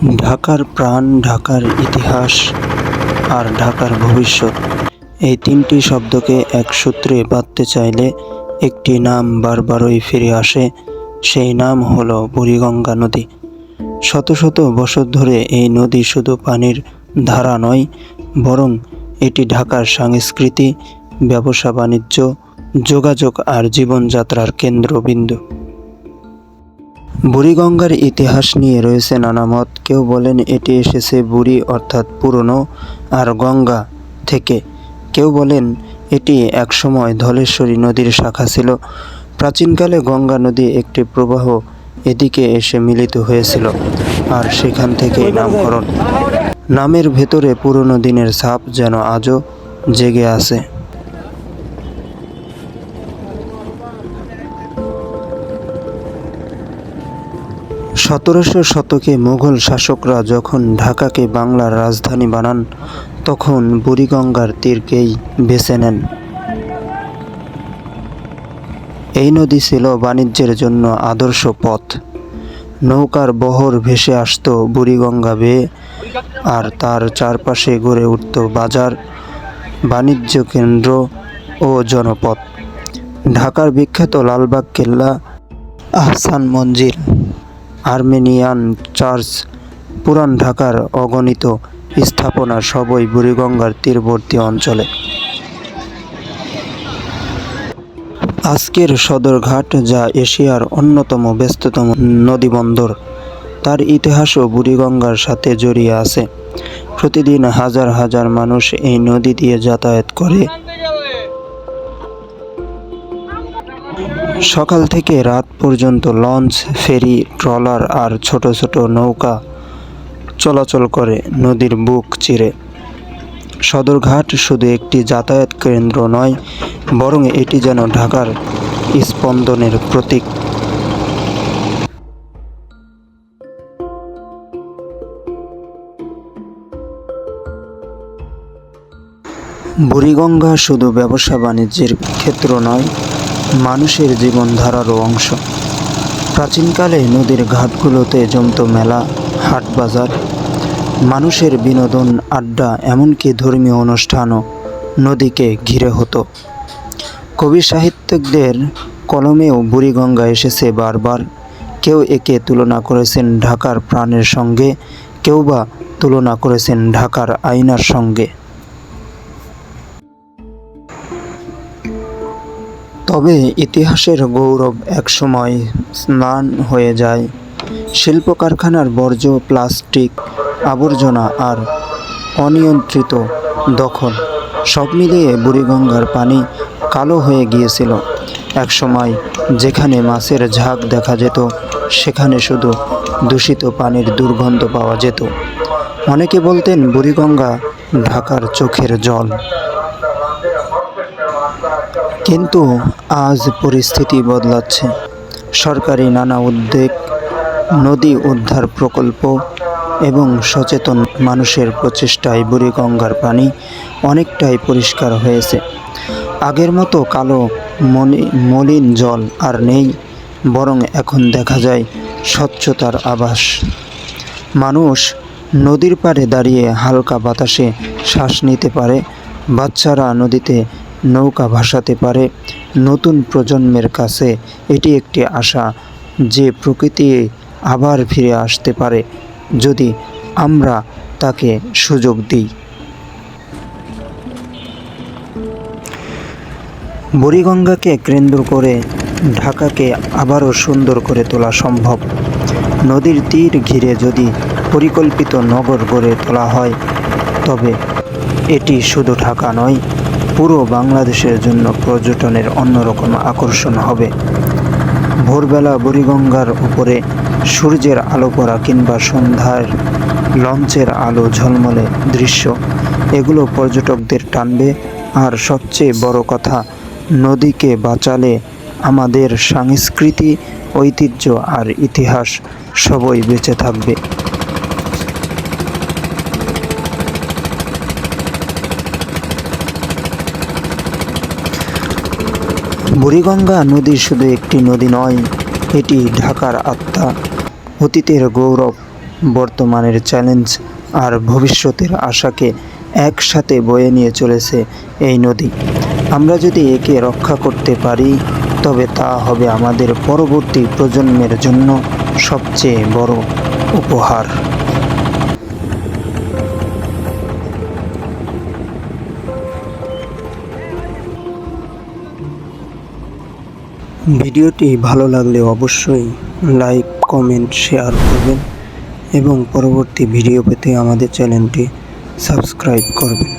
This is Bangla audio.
ঢাকার প্রাণ, ঢাকার ইতিহাস আর ঢাকার ভবিষ্যৎ। এই তিনটি শব্দকে এক সূত্রে বাঁধতে চাইলে একটি নাম বারবারই ফিরে আসে, সেই নাম হলো বুড়িগঙ্গা নদী। শত শত বছর ধরে এই নদী শুধু পানির ধারা নয়, বরং এটি ঢাকার সংস্কৃতি ব্যবসা বাণিজ্য যোগাযোগ আর জীবনযাত্রার কেন্দ্রবিন্দু। বুড়িগঙ্গার ইতিহাস নিয়ে রয়েছে নানা মত। কেউ বলেন এটি এসেছে বুড়ি অর্থাৎ পুরনো আর গঙ্গা থেকে। কেউ বলেন এটি একসময় ধলেশ্বরী নদীর শাখা ছিল। প্রাচীনকালে গঙ্গা নদী একটি প্রবাহ এদিকে এসে মিলিত হয়েছিল আর সেখান থেকেই নামকরণ। নামের ভেতরে পুরনো দিনের ছাপ যেন আজও জেগে আছে। সতেরোশো শতকে মুঘল শাসকরা যখন ঢাকাকে বাংলার রাজধানী বানান, তখন বুড়িগঙ্গার তীরকেই বেছে নেন। এই নদী ছিল বাণিজ্যের জন্য আদর্শ পথ। নৌকার বহর ভেসে আসতো বুড়িগঙ্গা বেয়ে আর তার চারপাশে গড়ে উঠত বাজার, বাণিজ্য কেন্দ্র ও জনপথ। ঢাকার বিখ্যাত লালবাগ কেল্লা আহসান মঞ্জিল আর্মেনিয়ান চার্চ পুরান ঢাকার অগণিত স্থাপনা সবই বুড়িগঙ্গার তীরবর্তী অঞ্চলে। আজকের সদরঘাট যা এশিয়ার অন্যতম ব্যস্ততম নদীবন্দর, তার ইতিহাসও বুড়িগঙ্গার সাথে জড়িয়ে আছে। প্রতিদিন হাজার হাজার মানুষ এই নদী দিয়ে যাতায়াত করে। সকাল থেকে রাত পর্যন্ত লঞ্চ, ফেরি, ট্রলার আর ছোট ছোট নৌকা চলাচল করে নদীর বুক চিরে। সদরঘাট শুধু একটি যাতায়াত কেন্দ্র নয়, বরং এটি যেন ঢাকার স্পন্দনের প্রতীক। বুড়িগঙ্গা শুধু ব্যবসা বাণিজ্যের ক্ষেত্র নয় মানুষের জীবনধারারও অংশ। প্রাচীনকালে নদীর ঘাটগুলোতে জমত মেলা, হাট বাজার, মানুষের বিনোদন আড্ডা এমনকি ধর্মীয় অনুষ্ঠানও নদীকে ঘিরে হতো। কবি সাহিত্যিকদের কলমেও বুড়িগঙ্গা এসেছে বারবার। কেউ একে তুলনা করেছেন ঢাকার প্রাণের সঙ্গে, কেউ বা তুলনা করেছেন ঢাকার আয়নার সঙ্গে। তবে ইতিহাসের গৌরব একসময় স্নান হয়ে যায়। শিল্প কারখানার বর্জ্য, প্লাস্টিক, আবর্জনা আর অনিয়ন্ত্রিত দখল সব মিলিয়ে বুড়িগঙ্গার পানি কালো হয়ে গিয়েছিল। একসময় যেখানে মাছের ঝাঁক দেখা যেত, সেখানে শুধু দূষিত পানির দুর্গন্ধ পাওয়া যেত। অনেকে বলতেন, বুড়িগঙ্গা ঢাকার চোখের জল। কিন্তু আজ পরিস্থিতি বদলাচ্ছে। সরকারি নানা উদ্যোগ নদী উদ্ধার প্রকল্প এবং সচেতন মানুষের প্রচেষ্টায় বুড়িগঙ্গার পানি অনেকটাই পরিষ্কার হয়েছে। আগের মতো কালো মলি, মলিন জল আর নেই, বরং এখন দেখা যায় স্বচ্ছতার আভাস। মানুষ নদীর পাড়ে দাঁড়িয়ে হালকা বাতাসে শ্বাস নিতে পারে, বাচ্চারা নদীতে নৌকা ভাসাতে পারে। নতুন প্রজন্মের কাছে এটি একটি আশা যে প্রকৃতি আবার ফিরে আসতে পারে যদি আমরা তাকে সুযোগ দিই। বুড়িগঙ্গাকে কেন্দ্র করে ঢাকাকে আবারও সুন্দর করে তোলা সম্ভব। নদীর তীর ঘিরে যদি পরিকল্পিত নগর গড়ে তোলা হয়, তবে এটি শুধু ঢাকা নয় পুরো বাংলাদেশের জন্য পর্যটনের অন্যরকম আকর্ষণ হবে। ভোরবেলা বুড়িগঙ্গার উপরে সূর্যের আলো পড়া কিংবা সন্ধ্যার লঞ্চের আলো ঝলমলে দৃশ্য, এগুলো পর্যটকদের টানবে। আর সবচেয়ে বড় কথা, নদীকে বাঁচালে আমাদের সংস্কৃতি, ঐতিহ্য আর ইতিহাস সবই বেঁচে থাকবে। বুড়িগঙ্গা নদী শুধু একটি নদী নয়, এটি ঢাকার আত্মা। অতীতের গৌরব, বর্তমানের চ্যালেঞ্জ আর ভবিষ্যতের আশাকে একসাথে বয়ে নিয়ে চলেছে এই নদী। আমরা যদি একে রক্ষা করতে পারি, তবে তা হবে আমাদের পরবর্তী প্রজন্মের জন্য সবচেয়ে বড় উপহার। ভিডিওটি ভালো লাগলে অবশ্যই লাইক, কমেন্ট, শেয়ার করবেন এবং পরবর্তী ভিডিও পেতে আমাদের চ্যানেলটি সাবস্ক্রাইব করবেন।